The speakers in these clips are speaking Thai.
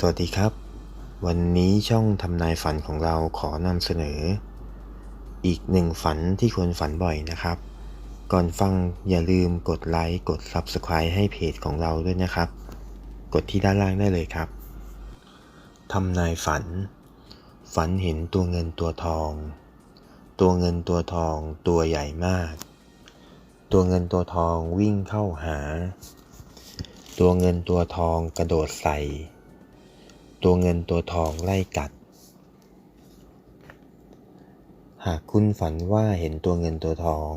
สวัสดีครับ วันนี้ช่องทำนายฝันของเราขอนำเสนอ อีกหนึ่งฝันที่ควรฝันบ่อยนะครับ ก่อนฟังอย่าลืมกดไลค์กด Subscribe ให้เพจของเราด้วยนะครับ กดที่ด้านล่างได้เลยครับทำนายฝัน ฝันเห็นตัวเงินตัวทอง ตัวเงินตัวทองตัวใหญ่มาก ตัวเงินตัวทองวิ่งเข้าหา ตัวเงินตัวทองกระโดดใส่ ตัวเงินตัวทองไล่กัด หากคุณฝันว่าเห็นตัวเงินตัวทอง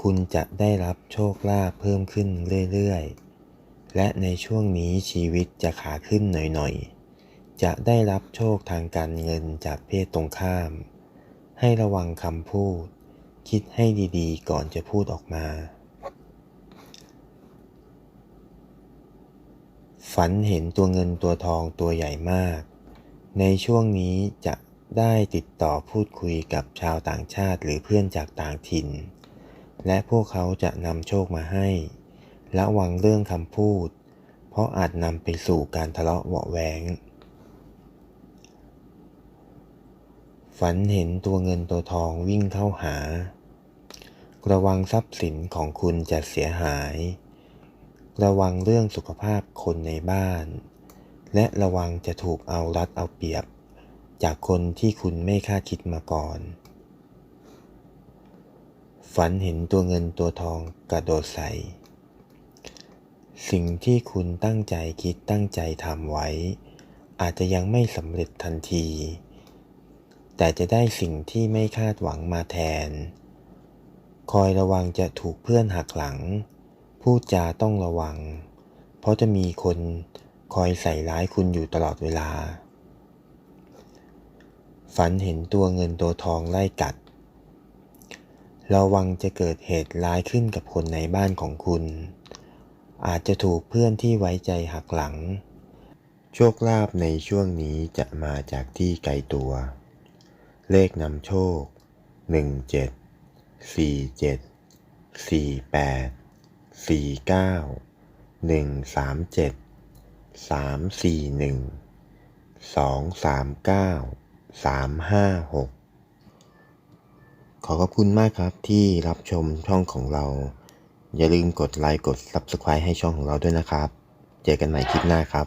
คุณจะได้รับโชคลาภเพิ่มขึ้นเรื่อยๆ และในช่วงนี้ชีวิตจะขาขึ้นหน่อยๆ จะได้รับโชคทางการเงินจากเพศตรงข้าม ให้ระวังคำพูด คิดให้ดีๆ ก่อนจะพูดออกมา ฝันเห็นตัวเงินตัวทองตัวใหญ่มาก ในช่วงนี้จะได้ติดต่อพูดคุยกับชาวต่างชาติหรือเพื่อนจากต่างถิ่น และพวกเขาจะนำโชคมาให้ ระวังเรื่องคำพูด เพราะอาจนำไปสู่การทะเลาะเบาะแวง ฝันเห็นตัวเงินตัวทองวิ่งเข้าหา ระวังทรัพย์สินของคุณจะเสียหาย ระวังเรื่องสุขภาพคนในบ้าน และระวังจะถูกเอารัดเอาเปรียบ จากคนที่คุณไม่คาดคิดมาก่อน ฝันเห็นตัวเงินตัวทองกระโดดใส่ สิ่งที่คุณตั้งใจคิดตั้งใจทำไว้ อาจจะยังไม่สำเร็จทันที แต่จะได้สิ่งที่ไม่คาดหวังมาแทน คอยระวังจะถูกเพื่อนหักหลัง พูดจาต้องระวัง เพราะจะมีคนคอยใส่ร้ายคุณอยู่ตลอดเวลา ฝันเห็นตัวเงินตัวทองไล่กัด ระวังจะเกิดเหตุร้ายขึ้นกับคนในบ้านของคุณ อาจจะถูกเพื่อนที่ไว้ใจหักหลัง โชคลาภในช่วงนี้จะมาจากที่ไกลตัว เลขนำโชค 17 47 48 สี่เก้าหนึ่งสามเจ็ดสามสี่หนึ่งสองสามเก้าสามห้าหกขอขอบคุณมากครับที่รับชมช่องของเรา อย่าลืมกดไลค์กด Subscribe ให้ช่องของเราด้วยนะครับ เจอกันใหม่คลิปหน้าครับ